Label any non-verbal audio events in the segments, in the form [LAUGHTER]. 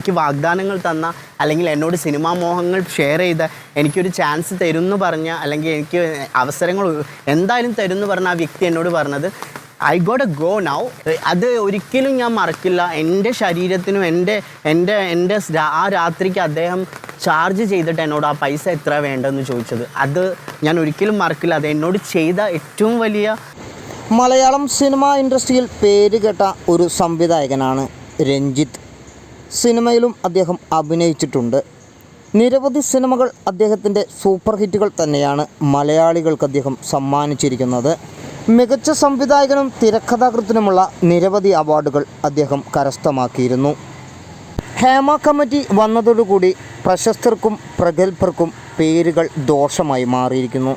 എനിക്ക് വാഗ്ദാനങ്ങൾ തന്ന അല്ലെങ്കിൽ എന്നോട് സിനിമാ മോഹങ്ങൾ ഷെയർ ചെയ്ത എനിക്കൊരു ചാൻസ് തരുമെന്ന് പറഞ്ഞ അല്ലെങ്കിൽ എനിക്ക് അവസരങ്ങൾ എന്തായാലും തരുമെന്ന് പറഞ്ഞ ആ വ്യക്തി എന്നോട് പറഞ്ഞത് I got a go now അത് ഒരിക്കലും ഞാൻ മറക്കില്ല. എന്റെ ശരീരത്തിനും എന്റെ എന്റെ എന്റെ ആ രാത്രിക്ക് അദ്ദേഹം ചാർജ് ചെയ്തിട്ട് എന്നോട് ആ പൈസ എത്ര വേണ്ടെന്ന് ചോദിച്ചത്. അത് ഞാൻ ഒരിക്കലും മറക്കില്ല. അത് എന്നോട് ചെയ്ത ഏറ്റവും വലിയ മലയാളം സിനിമാ ഇൻഡസ്ട്രിയിൽ പേരുകേട്ട ഒരു സംവിധായകനാണ് രഞ്ജിത്ത്. സിനിമയിലും അദ്ദേഹം അഭിനയിച്ചിട്ടുണ്ട്. നിരവധി സിനിമകൾ അദ്ദേഹത്തിന്റെ സൂപ്പർ ഹിറ്റുകൾ തന്നെയാണ് മലയാളികൾക്ക് അദ്ദേഹം സമ്മാനിച്ചിരിക്കുന്നത്. മികച്ച സംവിധായകനും തിരക്കഥാകൃത്തിനുമുള്ള നിരവധി അവാർഡുകൾ അദ്ദേഹം കരസ്ഥമാക്കിയിരുന്നു. ഹേമ കമ്മിറ്റി വന്നതോടുകൂടി പ്രശസ്തർക്കും പ്രഗത്ഭർക്കും പേരുകൾ ദോഷമായി മാറിയിരിക്കുന്നു.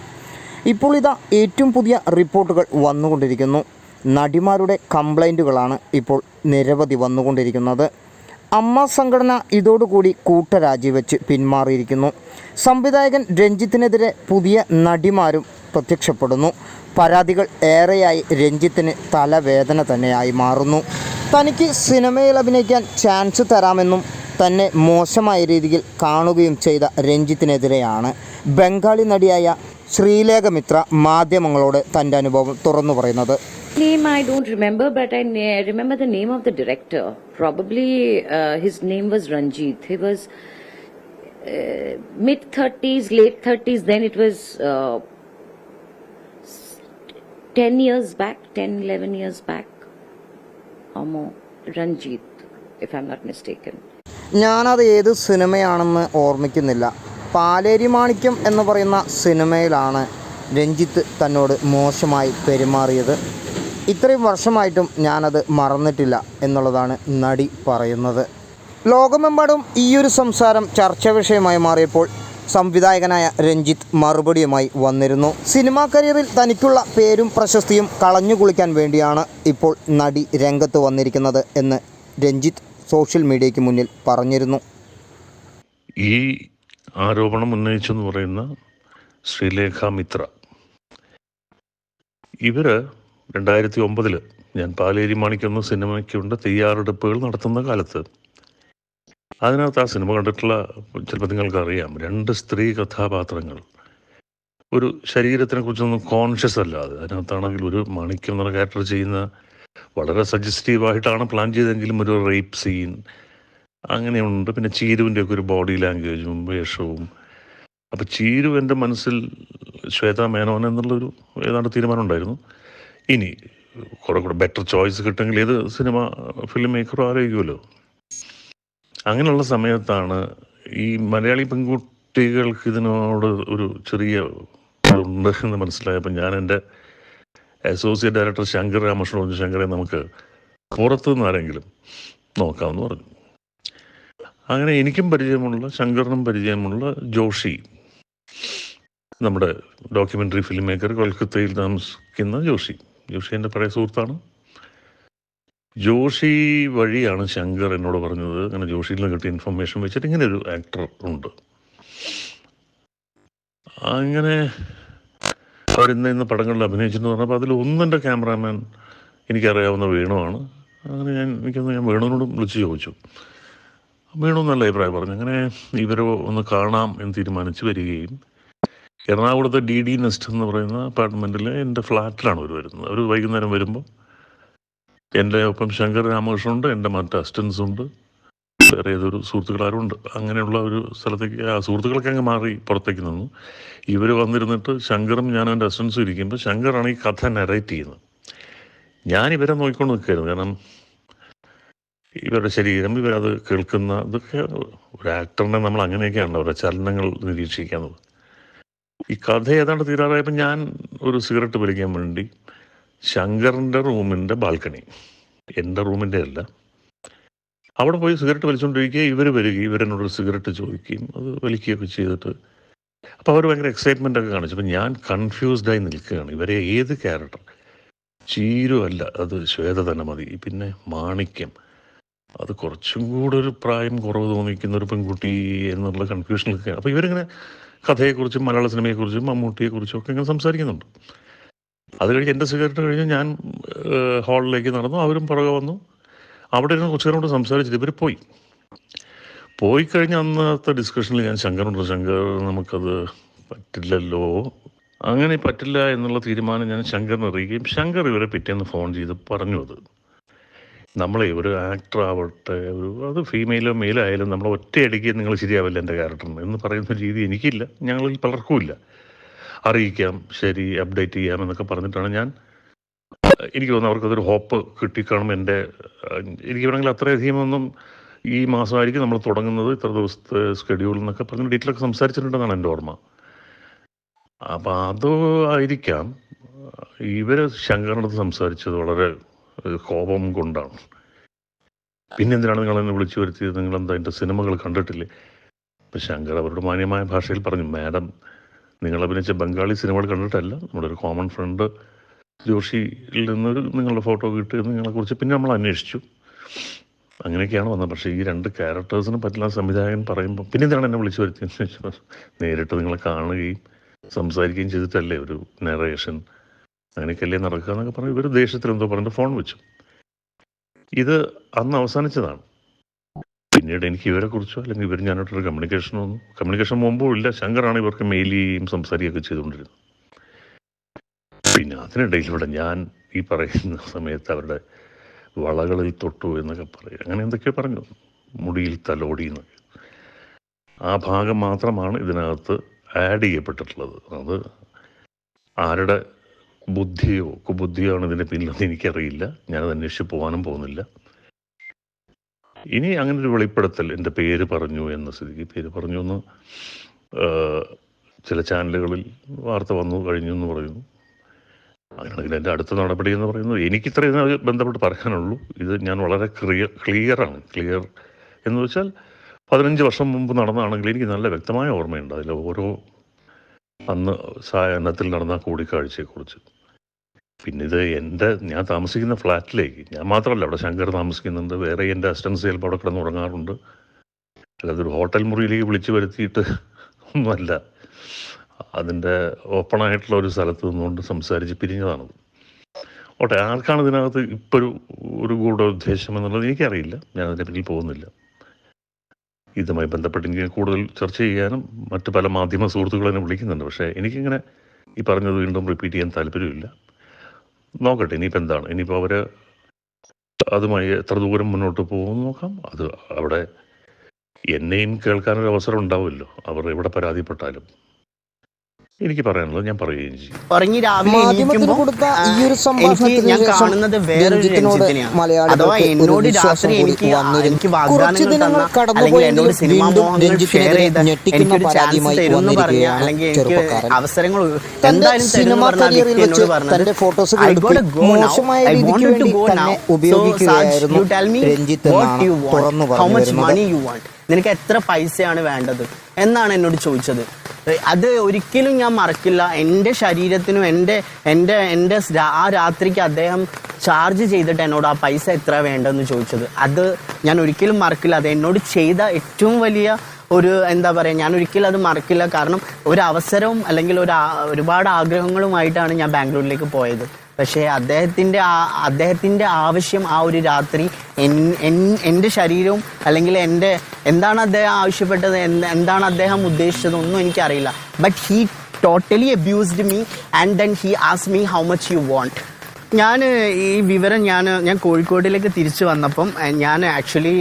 ഇപ്പോൾ ഇതാ ഏറ്റവും പുതിയ റിപ്പോർട്ടുകൾ വന്നുകൊണ്ടിരിക്കുന്നു. നടിമാരുടെ കംപ്ലൈന്റുകളാണ് ഇപ്പോൾ നിരവധി വന്നുകൊണ്ടിരിക്കുന്നത്. അമ്മ സംഘടന ഇതോടുകൂടി കൂട്ടരാജിവെച്ച് പിന്മാറിയിരിക്കുന്നു. സംവിധായകൻ രഞ്ജിത്തിനെതിരെ പുതിയ നടിമാരും പ്രത്യക്ഷപ്പെടുന്നു. പരാതികൾ ഏറെയായി രഞ്ജിത്തിന് തലവേദന തന്നെയായി മാറുന്നു. തനിക്ക് സിനിമയിൽ അഭിനയിക്കാൻ ചാൻസ് തരാമെന്നും തന്നെ മോശമായ രീതിയിൽ കാണുകയും ചെയ്ത രഞ്ജിത്തിനെതിരെയാണ്. ബംഗാളി നടിയായ ശ്രീലേഖ മിത്ര മാധ്യമങ്ങളോട് തന്റെ അനുഭവം തുറന്നു പറയുന്നത്. Name I don't remember, but I remember the name of the director. Probably uh, his name was Ranjit. He was uh, mid 30s, late 30s. Then it was uh, s- 10 years back, 10, 11 years back or more. Ranjit, if I'm not mistaken. ഞാനത് ഏത് സിനിമയാണെന്ന് ഓർമ്മിക്കുന്നില്ല പാലേരി മാണിക്യം എന്ന് പറയുന്ന സിനിമയിലാണ് രഞ്ജിത്ത് തന്നോട് മോശമായി പെരുമാറിയത് ഇത്രയും വർഷമായിട്ടും ഞാനത് മറന്നിട്ടില്ല എന്നുള്ളതാണ് നടി പറയുന്നത്. ലോകമെമ്പാടും ഈയൊരു സംസാരം ചർച്ചാ വിഷയമായി മാറിയപ്പോൾ സംവിധായകനായ രഞ്ജിത്ത് മറുപടിയുമായി വന്നിരുന്നു. സിനിമാ കരിയറിൽ തനിക്കുള്ള പേരും പ്രശസ്തിയും കളഞ്ഞു കുളിക്കാൻ വേണ്ടിയാണ് ഇപ്പോൾ നടി രംഗത്ത് വന്നിരിക്കുന്നത് എന്ന് രഞ്ജിത്ത് സോഷ്യൽ മീഡിയയ്ക്ക് മുന്നിൽ പറഞ്ഞിരുന്നു. ഈ ആരോപണം ഉന്നയിച്ചെന്ന് പറയുന്ന ശ്രീലേഖ മിത്ര. ഇവർ രണ്ടായിരത്തി ഒമ്പതിൽ ഞാൻ പാലേരി മാണിക്കുന്ന സിനിമയ്ക്കുണ്ട് തയ്യാറെടുപ്പുകൾ നടത്തുന്ന കാലത്ത്. അതിനകത്ത് ആ സിനിമ കണ്ടിട്ടുള്ള ചിലപ്പോൾ നിങ്ങൾക്ക് അറിയാം രണ്ട് സ്ത്രീ കഥാപാത്രങ്ങൾ. ഒരു ശരീരത്തിനെ കുറിച്ചൊന്നും കോൺഷ്യസ് അല്ലാതെ അതിനകത്താണെങ്കിൽ ഒരു മാണിക്യം എന്നുള്ള ക്യാരക്ടർ ചെയ്യുന്ന വളരെ സജസ്റ്റീവായിട്ടാണ് പ്ലാൻ ചെയ്തെങ്കിലും ഒരു റേപ്പ് സീൻ അങ്ങനെയുണ്ട്. പിന്നെ ചീരുവിന്റെയൊക്കെ ഒരു ബോഡി ലാംഗ്വേജും വേഷവും. അപ്പം ചീരു എന്റെ മനസ്സിൽ ശ്വേത മേനോൻ എന്നുള്ളൊരു ഏതാണ്ട് തീരുമാനം ഉണ്ടായിരുന്നു. ഇനി കുറെ കൂടെ ബെറ്റർ ചോയ്സ് കിട്ടുമെങ്കിൽ ഏത് സിനിമ ഫിലിം മേക്കറും ആലോചിക്കുമല്ലോ. അങ്ങനെയുള്ള സമയത്താണ് ഈ മലയാളി പെൺകുട്ടികൾക്ക് ഇതിനോട് ഒരു ചെറിയ ഉണ്ട് എന്ന് മനസ്സിലായപ്പോൾ ഞാൻ എന്റെ അസോസിയേറ്റ് ഡയറക്ടർ ശങ്കർ രാമകൃഷ്ണൻ പറഞ്ഞു ശങ്കറെ നമുക്ക് പുറത്തു നിന്ന് ആരെങ്കിലും നോക്കാമെന്ന് പറഞ്ഞു. അങ്ങനെ എനിക്കും പരിചയമുള്ള ശങ്കറിനും പരിചയമുള്ള ജോഷി നമ്മുടെ ഡോക്യുമെന്ററി ഫിലിം മേക്കർ കൊൽക്കത്തയിൽ താമസിക്കുന്ന ജോഷി. ജോഷി എന്റെ പഴയ സുഹൃത്താണ്. ജോഷി വഴിയാണ് ശങ്കർ എന്നോട് പറഞ്ഞത്. അങ്ങനെ ജോഷിയിൽ നിന്ന് കിട്ടിയ ഇൻഫർമേഷൻ വെച്ചിട്ട് ഇങ്ങനെ ഒരു ആക്ടർ ഉണ്ട്. അങ്ങനെ അവരിന്ന് ഇന്ന് പടങ്ങളിൽ അഭിനയിച്ചെന്ന് പറഞ്ഞപ്പോൾ അതിൽ ഒന്നെന്റെ ക്യാമറാമാൻ എനിക്കറിയാവുന്ന വേണുവാണ്. അങ്ങനെ ഞാൻ എനിക്കൊന്ന് ഞാൻ വേണുവിനോടും വിളിച്ച് ചോദിച്ചു. വേണു നല്ല അഭിപ്രായം പറഞ്ഞു. അങ്ങനെ ഇവരെ ഒന്ന് കാണാം എന്ന് തീരുമാനിച്ച് വരികയും എറണാകുളത്തെ ഡി ഡി നെസ്റ്റ് എന്ന് പറയുന്ന അപ്പാർട്ട്മെന്റിൽ എന്റെ ഫ്ലാറ്റിലാണ് അവർ വരുന്നത്. അവർ വൈകുന്നേരം വരുമ്പോൾ എന്റെ ഒപ്പം ശങ്കർ രാമകൃഷ്ണനുണ്ട് എന്റെ മറ്റ് അസിസ്റ്റൻസ് ഉണ്ട് വേറെ ഏതൊരു സുഹൃത്തുക്കളാരും ഉണ്ട്. അങ്ങനെയുള്ള ഒരു സ്ഥലത്തേക്ക് ആ സുഹൃത്തുക്കളൊക്കെ അങ്ങ് മാറി പുറത്തേക്ക് നിന്നു. ഇവർ വന്നിരുന്നിട്ട് ശങ്കറും ഞാനും എന്റെ അസിസ്റ്റൻസും ഇരിക്കുമ്പോൾ ശങ്കറാണ് ഈ കഥ നറേറ്റ് ചെയ്യുന്നത്. ഞാൻ ഇവരെ നോക്കിക്കൊണ്ട് നിൽക്കുകയായിരുന്നു കാരണം ഇവരുടെ ശരീരം ഇവരത് കേൾക്കുന്ന ഇതൊക്കെ ഒരു ആക്ടറിനെ നമ്മൾ അങ്ങനെയൊക്കെയാണ് അവരുടെ ചലനങ്ങൾ നിരീക്ഷിക്കുന്നത്. ഈ കഥ ഏതാണ്ട് തീരാറായപ്പോൾ ഞാൻ ഒരു സിഗരറ്റ് വലിക്കാൻ വേണ്ടി ശങ്കറിന്റെ റൂമിന്റെ ബാൽക്കണി. എന്റെ റൂമിന്റെ അല്ല. അവിടെ പോയി സിഗരറ്റ് വലിച്ചുകൊണ്ടിരിക്കുക ഇവർ വരികയും ഇവരെന്നോടൊരു സിഗരറ്റ് ചോദിക്കുകയും അത് വലിക്കുകയൊക്കെ ചെയ്തിട്ട് അപ്പോൾ അവർ ഭയങ്കര എക്സൈറ്റ്മെന്റ് ഒക്കെ കാണിച്ചു. അപ്പോൾ ഞാൻ കൺഫ്യൂസ്ഡായി നിൽക്കുകയാണ്. ഇവരെ ഏത് ക്യാരക്ടർ ചീരുമല്ല അത് ശ്വേത തന്നെ മതി. പിന്നെ മാണിക്യം. അത് കുറച്ചും കൂടെ ഒരു പ്രായം കുറവ് തോന്നിക്കുന്ന ഒരു പെൺകുട്ടി എന്നുള്ള കൺഫ്യൂഷനിലൊക്കെയാണ് അപ്പോൾ ഇവരിങ്ങനെ കഥയെക്കുറിച്ചും മലയാള സിനിമയെക്കുറിച്ചും മമ്മൂട്ടിയെക്കുറിച്ചും ഒക്കെ ഇങ്ങനെ സംസാരിക്കുന്നുണ്ട്. അത് കഴിഞ്ഞ് എന്റെ സിഗരറ്റ് കഴിഞ്ഞ് ഞാൻ ഹാളിലേക്ക് നടന്നു. അവരും പുറകെ വന്നു. അവിടെ ഇരുന്ന് കുറച്ചു നേരം സംസാരിച്ചിട്ട് ഇവർ പോയി. പോയി കഴിഞ്ഞ അന്നത്തെ ഡിസ്കഷനിൽ ഞാൻ ശങ്കറുണ്ട്. ശങ്കർ നമുക്കത് പറ്റില്ലല്ലോ. അങ്ങനെ പറ്റില്ല എന്നുള്ള തീരുമാനം ഞാൻ ശങ്കറിനെ അറിയുകയും ശങ്കർ ഇവരെ പിറ്റേന്ന് ഫോൺ ചെയ്ത് പറഞ്ഞു അത്. നമ്മളെ ഒരു ആക്ടർ ആവട്ടെ ഒരു അത് ഫീമെയിലോ മെയിലോ ആയാലും നമ്മൾ ഒറ്റയടിക്ക് നിങ്ങൾ ശരിയാവില്ല എന്റെ ക്യാരക്ടറിന് എന്ന് പറയുന്ന രീതി എനിക്കില്ല. ഞങ്ങളിൽ പലർക്കും ഇല്ല അറിയിക്കാം ശരി അപ്ഡേറ്റ് ചെയ്യാം എന്നൊക്കെ പറഞ്ഞിട്ടാണ് ഞാൻ. എനിക്ക് തോന്നുന്നു അവർക്കതൊരു ഹോപ്പ് കിട്ടിക്കാണും എന്റെ എനിക്ക് വേണമെങ്കിൽ അത്രയധികം ഒന്നും ഈ മാസമായിരിക്കും നമ്മൾ തുടങ്ങുന്നത് ഇത്ര ദിവസത്തെ സ്കെഡ്യൂൾ എന്നൊക്കെ പറഞ്ഞ് ഡീറ്റെയിലൊക്കെ സംസാരിച്ചിട്ടുണ്ടെന്നാണ് എന്റെ ഓർമ്മ. അപ്പം അത് ആയിരിക്കാം. ഇവർ ശങ്കറിനടുത്ത് സംസാരിച്ചത് വളരെ കോപം കൊണ്ടാണ്. പിന്നെ എന്തിനാണ് നിങ്ങൾ എന്നെ വിളിച്ചു വരുത്തിയത്? നിങ്ങൾ എന്താ എന്റെ സിനിമകൾ കണ്ടിട്ടില്ലേ? അപ്പം ശങ്കർ അവരുടെ മാന്യമായ ഭാഷയിൽ പറഞ്ഞു മാഡം നിങ്ങൾ അഭിനയിച്ച ബംഗാളി സിനിമകൾ കണ്ടിട്ടല്ല. നമ്മുടെ ഒരു കോമൺ ഫ്രണ്ട് ജോഷിയിൽ നിന്നൊരു നിങ്ങളുടെ ഫോട്ടോ കിട്ടി നിങ്ങളെക്കുറിച്ച് പിന്നെ നമ്മൾ അന്വേഷിച്ചു. അങ്ങനെയൊക്കെയാണ് വന്നത്. പക്ഷേ ഈ രണ്ട് ക്യാരക്ടേഴ്സിനെ പറ്റില്ല സംവിധായകൻ പറയുമ്പോൾ പിന്നെ എന്താണ് എന്നെ വിളിച്ചു വരുത്തിയെന്ന് ചോദിച്ചു [LAUGHS] നേരിട്ട് നിങ്ങളെ കാണുകയും സംസാരിക്കുകയും ചെയ്തിട്ടല്ലേ ഒരു നറേഷൻ അങ്ങനെയൊക്കെയല്ലേ നടക്കുക എന്നൊക്കെ പറഞ്ഞ് ഇവർ ദേഷ്യത്തിൽ എന്തോ പറഞ്ഞിട്ട് ഫോൺ വെച്ചു. ഇത് അന്ന് അവസാനിച്ചതാണ്. പിന്നീട് എനിക്ക് ഇവരെ കുറിച്ചോ അല്ലെങ്കിൽ ഇവർ ഞാനായിട്ടൊരു കമ്മ്യൂണിക്കേഷനോ ഒന്നും കമ്മ്യൂണിക്കേഷൻ മുമ്പോ ഇല്ല. ശങ്കറാണ് ഇവർക്ക് മെയിൽ ചെയ്യുകയും സംസാരിക്കുകയൊക്കെ ചെയ്തുകൊണ്ടിരുന്നത്. പിന്നെ അതിനിടയിലൂടെ ഞാൻ ഈ പറയുന്ന സമയത്ത് അവരുടെ വളകളിൽ തൊട്ടു എന്നൊക്കെ പറയും. അങ്ങനെ എന്തൊക്കെയോ പറഞ്ഞു. മുടിയിൽ തലോടി എന്നൊക്കെ. ആ ഭാഗം മാത്രമാണ് ഇതിനകത്ത് ആഡ് ചെയ്യപ്പെട്ടിട്ടുള്ളത്. അത് ആരുടെ ബുദ്ധിയോ? കുബുദ്ധിയോ ആണ് ഇതിന്റെ പിന്നിലെന്ന് എനിക്കറിയില്ല. ഞാനത് അന്വേഷിച്ച് പോകാനും പോകുന്നില്ല. ഇനി അങ്ങനെ ഒരു വെളിപ്പെടുത്തൽ എന്റെ പേര് പറഞ്ഞു എന്ന സ്ഥിതിക്ക് പേര് പറഞ്ഞു എന്ന് ചില ചാനലുകളിൽ വാർത്ത വന്നു കഴിഞ്ഞു എന്ന് പറയുന്നു. അങ്ങനെയാണെങ്കിൽ എന്റെ അടുത്ത നടപടി എന്ന് പറയുന്നത് എനിക്ക് ഇത്രയും ബന്ധപ്പെട്ട് പറയാനുള്ളൂ. ഇത് ഞാൻ വളരെ ക്ലിയർ ക്ലിയറാണ്. ക്ലിയർ എന്ന് വെച്ചാൽ പതിനഞ്ച് വർഷം മുമ്പ് നടന്നതാണെങ്കിൽ എനിക്ക് നല്ല വ്യക്തമായ ഓർമ്മയുണ്ട്. അതിൽ ഓരോ അന്ന് സായാഹ്നത്തിൽ നടന്ന കൂടിക്കാഴ്ചയെക്കുറിച്ച് പിന്നെ ഇത് എന്റെ ഞാൻ താമസിക്കുന്ന ഫ്ലാറ്റിലേക്ക് ഞാൻ മാത്രമല്ല അവിടെ ശങ്കർ താമസിക്കുന്നുണ്ട്. വേറെ എന്റെ അസിസ്റ്റൻസ് ചിലപ്പോൾ അവിടെ കിടന്ന് ഉറങ്ങാറുണ്ട്. അല്ലാതെ ഒരു ഹോട്ടൽ മുറിയിലേക്ക് വിളിച്ചു വരുത്തിയിട്ട് ഒന്നുമല്ല. അതിന്റെ ഓപ്പണായിട്ടുള്ള ഒരു സ്ഥലത്ത് നിന്നുകൊണ്ട് സംസാരിച്ച് പിരിഞ്ഞതാണത് ഓട്ടെ ആർക്കാണ് ഇതിനകത്ത് ഇപ്പോൾ ഒരു ഒരു ഗൂഢോദ്ദേശം എന്നുള്ളത് എനിക്കറിയില്ല. ഞാൻ അതിന്റെ പിന്നിൽ പോകുന്നില്ല. ഇതുമായി ബന്ധപ്പെട്ട് എനിക്ക് കൂടുതൽ ചർച്ച ചെയ്യാനും മറ്റ് പല മാധ്യമ സുഹൃത്തുക്കൾ വിളിക്കുന്നുണ്ട്. പക്ഷേ എനിക്കിങ്ങനെ ഈ പറഞ്ഞത് വീണ്ടും റിപ്പീറ്റ് ചെയ്യാൻ താല്പര്യമില്ല. നോക്കട്ടെ ഇനിയിപ്പോൾ എന്താണ്? ഇനിയിപ്പോൾ അവർ അതുമായി എത്ര ദൂരം മുന്നോട്ട് പോകുമെന്ന് നോക്കാം. അത് അവിടെ എന്നെയും കേൾക്കാനൊരു അവസരം ഉണ്ടാവുമല്ലോ. അവർ എവിടെ പരാതിപ്പെട്ടാലും. എനിക്ക് പറയാനുള്ളത് ഞാൻ പറയുകയും ചെയ്യും രാവിലെ മാധ്യമത്തിന് കൊടുത്ത ആ, ഈ ഒരു എനിക്ക് സംഭാഷണത്തിന് ഞാൻ ശേഷം കാണുന്നത് വേറൊരു രഞ്ജിത്തിനോട് രഞ്ജിത്തിനെയാണ് മലയാളികൾക്ക് അഥവാ ഒരു എന്നോട് വിശ്വാസം രാത്രി കൂടി എനിക്ക് വന്നിരുന്നു. എനിക്ക് കുറച്ച് വാഗ്ദാനങ്ങൾ ദിനങ്ങൾ തന്ന കടന്നു അല്ലെങ്കിൽ എന്നോട് സിനിമാ വീണ്ടും മോഹങ്ങൾ ഷെയർ ചെയ്ത ഞെട്ടിക്കുന്ന എനിക്കൊരു ചാൻസ് പരാതിയുമായി തരുമെന്ന് പറഞ്ഞ വന്നിരിക്കുകയാണ് അല്ലെങ്കിൽ എനിക്ക് ചെറുപ്പക്കാരൻ. അവസരങ്ങൾ തന്റെ എന്തായാലും തരുമെന്ന് പറഞ്ഞ കരിയറിൽ വ്യക്തി വെച്ച് പറഞ്ഞത് തന്റെ ഫോട്ടോസുകൾ I gotta എടുത്ത് go now. മോശമായ I രീതിക്ക് wanted to വേണ്ടി go തന്നെ now. So, ഉപയോഗിക്കുകയായിരുന്നു Saj, you tell me Ranjith what എന്നാണ് you want. തുറന്നു How പറഞ്ഞു much വരുന്നത് you want. നിനക്ക് എത്ര പൈസയാണ് വേണ്ടത്? എന്നാണ് എന്നോട് ചോദിച്ചത്. അത് ഒരിക്കലും ഞാൻ മറക്കില്ല. എന്റെ ശരീരത്തിനും എന്റെ എന്റെ എന്റെ ആ രാത്രിക്ക് അദ്ദേഹം ചാർജ് ചെയ്തിട്ട് എന്നോട് ആ പൈസ എത്ര വേണ്ടെന്ന് ചോദിച്ചത്. അത് ഞാൻ ഒരിക്കലും മറക്കില്ല. അത് എന്നോട് ചെയ്ത ഏറ്റവും വലിയ ഒരു എന്താ പറയുക ഞാൻ ഒരിക്കലും അത് മറക്കില്ല. കാരണം ഒരു അവസരവും അല്ലെങ്കിൽ ഒരു ഒരുപാട് ആഗ്രഹങ്ങളുമായിട്ടാണ് ഞാൻ ബാംഗ്ലൂരിലേക്ക് പോയത്. പക്ഷേ അദ്ദേഹത്തിന്റെ അദ്ദേഹത്തിന്റെ ആവശ്യം ആ ഒരു രാത്രി എൻ- എൻ- എന്റെ ശരീരവും അല്ലെങ്കിൽ എന്റെ എന്താണ് അദ്ദേഹം ആവശ്യപ്പെട്ടത് എന്താണ് അദ്ദേഹം ഉദ്ദേശിച്ചത് ഒന്നും എനിക്കറിയില്ല. But he totally abused me and then he as me how much you want ഞാൻ ഈ വിവരം ഞാൻ ഞാൻ കോഴിക്കോടിലേക്ക് തിരിച്ചു വന്നപ്പം ഞാൻ ആക്ച്വലി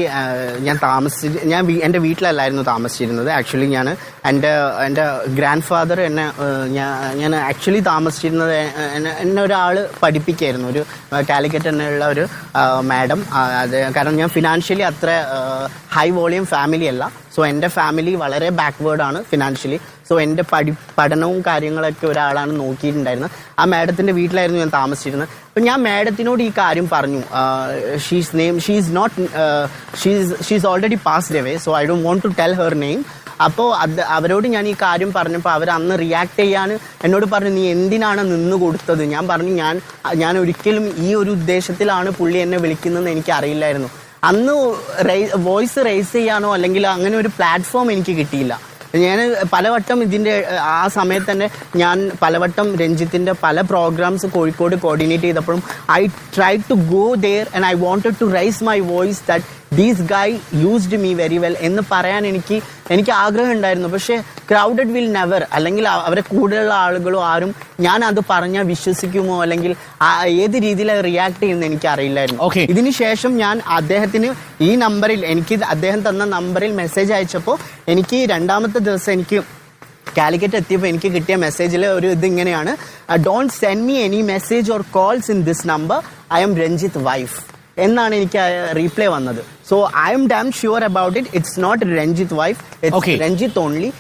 ഞാൻ താമസി ഞാൻ എന്റെ വീട്ടിലല്ലായിരുന്നു താമസിച്ചിരുന്നത്. ആക്ച്വലി ഞാൻ എന്റെ എന്റെ ഗ്രാൻഡ് ഫാദർ എന്നെ ഞാൻ ഞാൻ ആക്ച്വലി താമസിച്ചിരുന്നത് എന്നെ ഒരാൾ പഠിപ്പിക്കായിരുന്നു. ഒരു കാലിക്കറ്റ് എന്നുള്ള ഒരു മാഡം. അത് കാരണം ഞാൻ ഫിനാൻഷ്യലി അത്ര ഹൈ വോളിയം ഫാമിലി അല്ല. സോ എന്റെ ഫാമിലി വളരെ ബാക്ക്വേർഡ് ആണ് ഫിനാൻഷ്യലി സോ എന്റെ പഠി പഠനവും കാര്യങ്ങളൊക്കെ ഒരാളാണ് നോക്കിയിട്ടുണ്ടായിരുന്നത്. ആ മാഡത്തിന്റെ വീട്ടിലായിരുന്നു ഞാൻ താമസിച്ചിരുന്നത്. അപ്പം ഞാൻ മാഡത്തിനോട് ഈ കാര്യം പറഞ്ഞു. She's name she's not she's she's already passed away so I don't want to tell her name അപ്പോൾ അത് അവരോട് ഞാൻ ഈ കാര്യം പറഞ്ഞപ്പോൾ അവർ അന്ന് റിയാക്ട് ചെയ്യാൻ എന്നോട് പറഞ്ഞു നീ എന്തിനാണ് നിന്ന് കൊടുത്തത്? ഞാൻ പറഞ്ഞു ഞാൻ ഞാൻ ഒരിക്കലും ഈ ഒരു ഉദ്ദേശത്തിലാണ് പുള്ളി എന്നെ വിളിക്കുന്നതെന്ന് എനിക്ക് അറിയില്ലായിരുന്നു അന്ന് വോയിസ് റേസ് ചെയ്യാനോ അല്ലെങ്കിൽ അങ്ങനെ ഒരു പ്ലാറ്റ്ഫോം എനിക്ക് കിട്ടിയില്ല. ഞാൻ പലവട്ടം ഇതിന്റെ ആ സമയത്ത് തന്നെ ഞാൻ പലവട്ടം രഞ്ജിത്തിന്റെ പല പ്രോഗ്രാംസ് കോഴിക്കോട് കോർഡിനേറ്റ് ചെയ്തപ്പോഴും I try to go there and I wanted to raise my voice that these guy used me very well എന്ന് പറയാൻ എനിക്ക് എനിക്ക് ആഗ്രഹം ഉണ്ടായിരുന്നു. പക്ഷേ ക്രൗഡഡ് വിൽ നെവർ അല്ലെങ്കിൽ അവരെ കൂടെയുള്ള ആളുകളും ആരും ഞാൻ അത് പറഞ്ഞാൽ വിശ്വസിക്കുമോ? അല്ലെങ്കിൽ ഏത് രീതിയിൽ റിയാക്ട് ചെയ്യുമെന്ന് എനിക്ക് അറിയില്ലായിരുന്നു ഓക്കെ ഇതിന് ശേഷം ഞാൻ അദ്ദേഹത്തിന് ഈ നമ്പറിൽ എനിക്ക് അദ്ദേഹം തന്ന നമ്പറിൽ മെസ്സേജ് അയച്ചപ്പോൾ എനിക്ക് രണ്ടാമത്തെ ദിവസം എനിക്ക് കാലിക്കറ്റ് എത്തിയപ്പോൾ എനിക്ക് കിട്ടിയ മെസ്സേജിൽ ഒരു ഇത് ഇങ്ങനെയാണ്. Don't send me any message or calls in this number I am Ranjith wife എന്നാണ് എനിക്ക് റീപ്ലൈ വന്നത്. So I am damn sure about it it's not Ranjith wife it Ranjith only